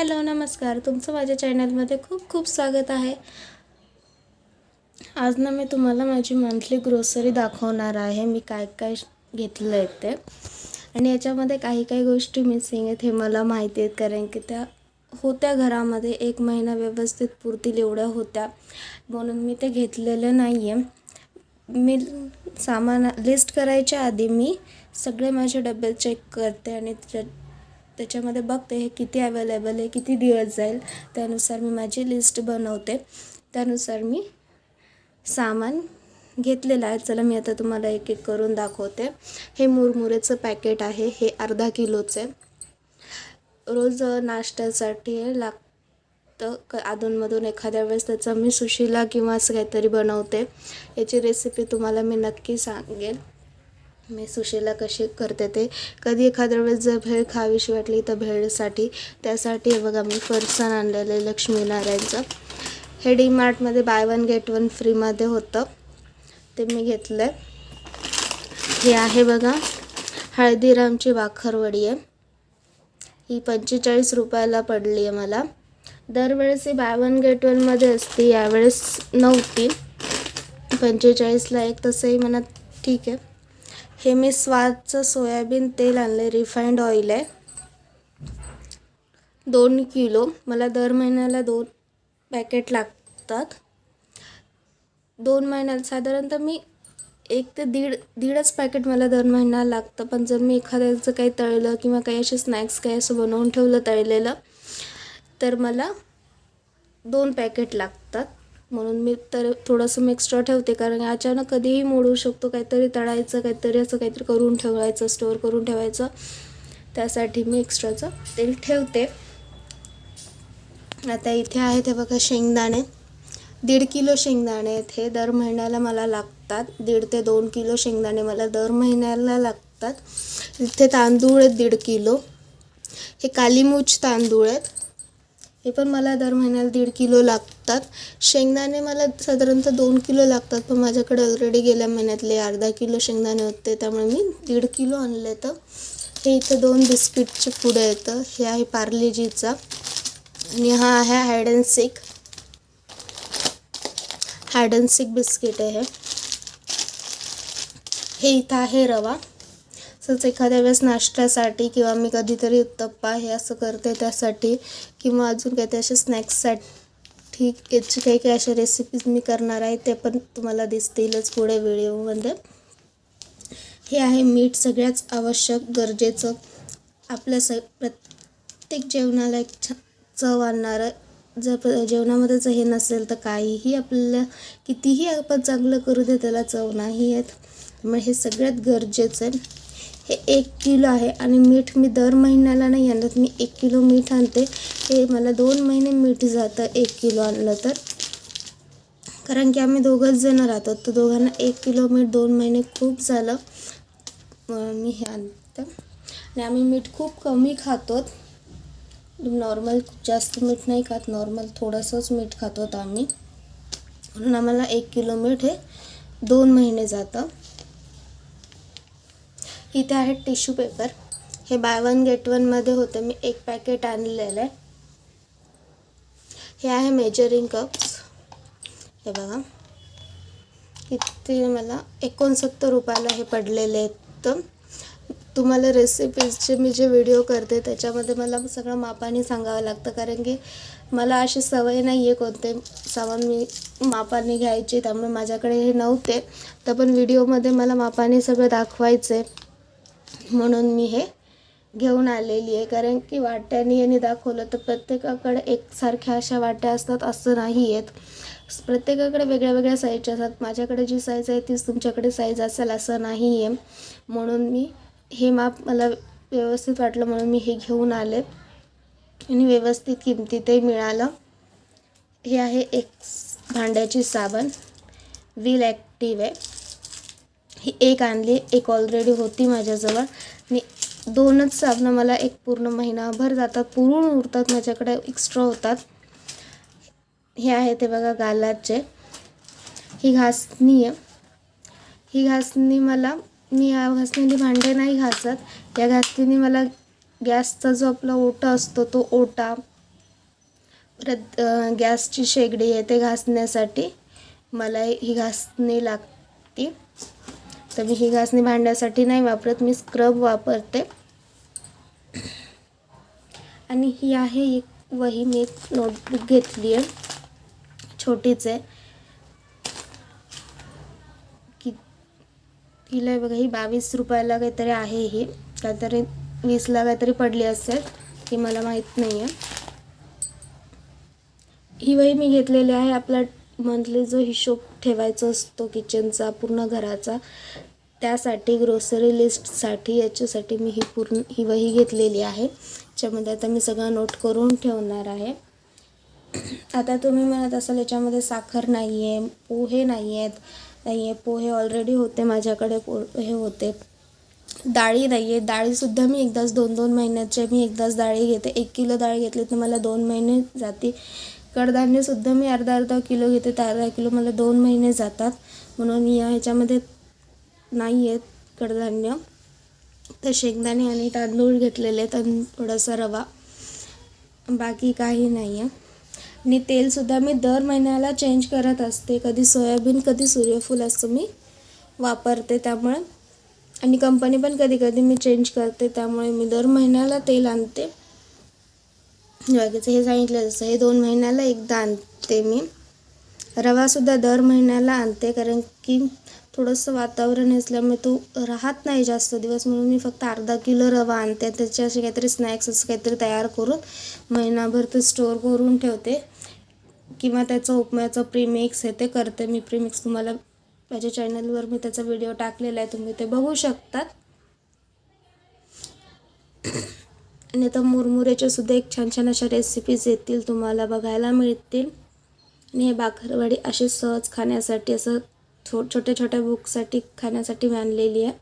Hello नमस्कार. तुमचं माझ्या चॅनलमध्ये खूप खूप स्वागत आहे. आज ना मी तुम्हाला माझी मंथली ग्रोसरी दाखवणार आहे. मी काय काय घेतलं आहे ते. आणि याच्यामध्ये काही काही गोष्टी मिसिंग आहेत हे मला माहिती आहेत. कारण की त्या होत्या घरामध्ये. एक महिना व्यवस्थित पुरतील एवढ्या होत्या. म्हणून मी ते घेतलेलं नाही आहे मी सामान लिस्ट करायच्या आधी मी सगळे माझे डबे चेक करते आणि त्याच्यामध्ये बघते हे किती अवेलेबल आहे किती दिवस जाईल. त्यानुसार मी माझी लिस्ट बनवते. त्यानुसार मी सामान घेतलेलं आहे. चला मी आता तुम्हाला एक एक करून दाखवते. हे मुरमुरेचं पॅकेट आहे. हे अर्धा किलोचं आहे. रोज नाश्त्यासाठी लागतं क अधूनमधून एखाद्या वेळेस त्याचं मी सुशीला किंवा असं काहीतरी बनवते. याची रेसिपी तुम्हाला मी नक्की सांगेल मी सुशीला कशी करते ते. कधी एखाद्या वेळेस जर भेळ खावीशी वाटली तर भेळसाठी त्यासाठी बघा मी फरसाण आणलेलं आहे लक्ष्मीनारायणचं. हे डी मार्टमध्ये बाय वन गेट वन फ्रीमध्ये होतं. ते मी घेतलं आहे हे आहे बघा हळदीरामची बाखरवडी आहे. ही पंचेचाळीस रुपयाला पडली आहे मला. दरवेळेस ही बाय वन गेट वनमध्ये असते यावेळेस नव्हती. पंचेचाळीसला एक तसंही म्हणा ठीक आहे. हे मी स्वादचं सोयाबीन तेल आणलं आहे रिफाईंड ऑइल आहे. दोन किलो मला दर महिन्याला दोन पॅकेट लागतात. दोन महिन्याला साधारणतः मी एक ते दीड दीडच पॅकेट मला दर महिन्याला लागतं. पण जर मी एखाद्याचं काही तळलं किंवा काही असे स्नॅक्स काही असं बनवून ठेवलं तळलेलं तर मला दोन पॅकेट लागतात. म्हणून मी तर थोडंसं मी एक्स्ट्रा ठेवते कारण अचानक कधीही मोडू शकतो काहीतरी तळायचं काहीतरी असं काहीतरी करून ठेवायचं स्टोअर करून ठेवायचं. त्यासाठी मी एक्स्ट्राचं तेल ठेवते. आता इथे आहे ते बघा शेंगदाणे. दीड किलो शेंगदाणे आहेत हे दर महिन्याला मला लागतात. दीड ते दोन किलो शेंगदाणे मला दर महिन्याला लागतात. इथे तांदूळ आहेत दीड किलो. हे कालीमूच तांदूळ आहेत. हे पण मला दर महिन्याला दीड किलो लागतात. शेंगदाणे मला साधारणतः दोन किलो लागतात पण माझ्याकडे ऑलरेडी गेल्या महिन्यातले अर्धा किलो शेंगदाणे होते त्यामुळे मी दीड किलो आणले तर. हे इथं दोन बिस्किटचे पुढे येतं हे आहे पार्लेजीचा. आणि हा आहे hide and seek hide and seek biscuit आहे. हे हे इथं आहे रवा. तसंच एखाद्या वेळेस नाश्त्यासाठी किंवा मी कधीतरी उत्तप्पा हे असं करते त्यासाठी किंवा अजून काही असे स्नॅक्ससाठी याची काही काही अशा रेसिपीज मी करणार आहे ते पण तुम्हाला दिसतीलच पुढे व्हिडिओमध्ये. हे आहे मीठ सगळ्याच आवश्यक गरजेचं. आपल्या स प्रत्येक जेवणाला एक छ चव आणणारं. जर प जेवणामध्येच हे नसेल तर काहीही आपल्याला कितीही आपण चांगलं करू दे त्याला चव नाही आहेत मग हे सगळ्यात गरजेचं आहे. हे एक किलो आहे आणि मीठ मी दर महिन्याला नाही आणत मी एक किलो मीठ आणते. हे मला दोन महिने मीठ जातं एक किलो आणलं तर. कारण की आम्ही दोघंच जण राहतो तर दोघांना एक किलो मीठ दोन महिने खूप झालं. मी हे आणतं. आणि आम्ही मीठ खूप कमी खातो. नॉर्मल जास्त मीठ नाही खात नॉर्मल थोडंसंच मीठ खातो आम्ही. म्हणून आम्हाला एक किलो मीठ हे दोन महिने जातं. इथे आहे टिश्यू पेपर. हे बाय वन गेट वनमध्ये होतं. मी एक पॅकेट आणलेलं आहे. हे आहे मेजरिंग कप्स. हे बघा. इथे मला एकोणसत्तर रुपयाला हे पडलेले आहेत. तुम्हाला रेसिपीजचे मी जे व्हिडिओ करते त्याच्यामध्ये मला सगळं मापाने सांगावं लागतं. कारण की मला अशी सवय नाही आहे कोणते सामान मी मापाने घ्यायचे. त्यामुळे माझ्याकडे हे नव्हते. तर पण व्हिडिओमध्ये मला मापाने सगळं दाखवायचं आहे म्हणून मी हे घेऊन आलेली आहे. कारण की वाट्याने यांनी दाखवलं तर प्रत्येकाकडे एकसारख्या अशा वाट्या असतात असं नाही आहेत प्रत्येकाकडे वेगळ्या वेगळ्या साईजच्या असतात. माझ्याकडे जी साईज आहे तीच तुमच्याकडे साईज असेल असं नाही आहे. म्हणून मी हे माप मला व्यवस्थित वाटलं म्हणून मी हे घेऊन आले. आणि व्यवस्थित किमतीतही मिळालं. हे आहे एक भांड्याची साबण. व्हील ॲक्टिव्ह आहे. ही एक आणली एक ऑलरेडी होती माझ्याजवळ. आणि दोनच साबणं मला एक पूर्ण महिनाभर जातात पुरून उरतात माझ्याकडे एक्स्ट्रा होतात. हे आहे ते बघा गालाचे. ही घासणी आहे. ही घासणी मला मी या घासणीने भांडे नाही घासत. या घासणीने मला गॅसचा जो आपला ओटा असतो तो ओटा परत गॅसची शेगडी आहे ते घासण्यासाठी मला ही घासणी लागते. तर मी ही घासणी भांड्यासाठी नाही वापरत मी स्क्रब वापरते. आणि ही आहे एक वही मी एक नोटबुक घेतली आहे छोटीच आहे. की तिला बघा ही बावीस रुपयाला काहीतरी आहे ही काहीतरी वीसला काहीतरी पडली असेल ती मला माहीत नाही आहे ही वही मी घेतलेली आहे आपला मंथली जो हिशोब ठेवायचा असतो किचनचा पूर्ण घराचा त्यासाठी ग्रोसरी लिस्टसाठी याच्यासाठी मी ही पूर्ण ही वही घेतलेली आहे. याच्यामध्ये आता मी सगळं नोट करून ठेवणार आहे. आता तुम्ही म्हणत असाल याच्यामध्ये साखर नाही आहे पोहे नाही आहेत नाही आहे पोहे ऑलरेडी होते माझ्याकडे पोहे होते. डाळी नाही आहे डाळीसुद्धा मी एकदाच दोन दोन महिन्याचे मी एकदाच डाळी घेते. एक किलो डाळ घेतली तर मला दोन महिने जाते. कडधान्यसुद्धा मी अर्धा अर्धा किलो घेते. तर अर्धा किलो मला दोन महिने जातात. म्हणून या ह्याच्यामध्ये नाही आहेत कडधान्य. तर शेंगदाणे आणि तांदूळ घेतलेले आहेत आणि थोडासा रवा. बाकी काही नाही आहे आणि तेलसुद्धा मी दर महिन्याला चेंज करत असते. कधी सोयाबीन कधी सूर्यफूल असं मी वापरते त्यामुळे. आणि कंपनी पण कधी कधी मी चेंज करते त्यामुळे मी दर महिन्याला तेल आणते. बाकीचं हे सांगितलं जसं हे दोन महिन्याला एकदा आणते मी. रवासुद्धा दर महिन्याला आणते कारण की थोडंसं वातावरण असल्यामुळे तो राहत नाही जास्त दिवस. म्हणून मी फक्त अर्धा किलो रवा आणते. त्याचे असे काहीतरी स्नॅक्स असं काहीतरी तयार करून महिनाभर ते स्टोअर करून ठेवते. किंवा त्याचं उपम्याचं प्रीमिक्स हे ते करते. मी प्रीमिक्स तुम्हाला माझ्या चॅनलवर मी त्याचा व्हिडिओ टाकलेला आहे. तुम्ही ते बघू शकतात. आणि आता मुरमुऱ्याच्या सुद्धा एक छान छान अशा रेसिपीज येतील तुम्हाला बघायला मिळतील. आणि हे बाकरवाडी असे सहज खाण्यासाठी असं छो छोट्या छोट्या बुकसाठी खाण्यासाठी मी आणलेली आहे.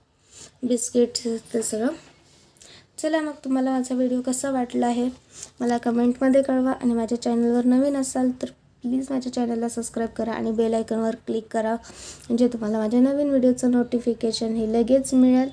बिस्किट ते सगळं. चला मग तुम्हाला माझा व्हिडिओ कसा वाटला आहे मला कमेंटमध्ये कळवा. आणि माझ्या चॅनलवर नवीन असाल तर प्लीज माझ्या चॅनलला सबस्क्राईब करा आणि बेल आयकॉनवर क्लिक करा. म्हणजे तुम्हाला माझ्या नवीन व्हिडिओचं नोटिफिकेशन हे लगेच मिळेल.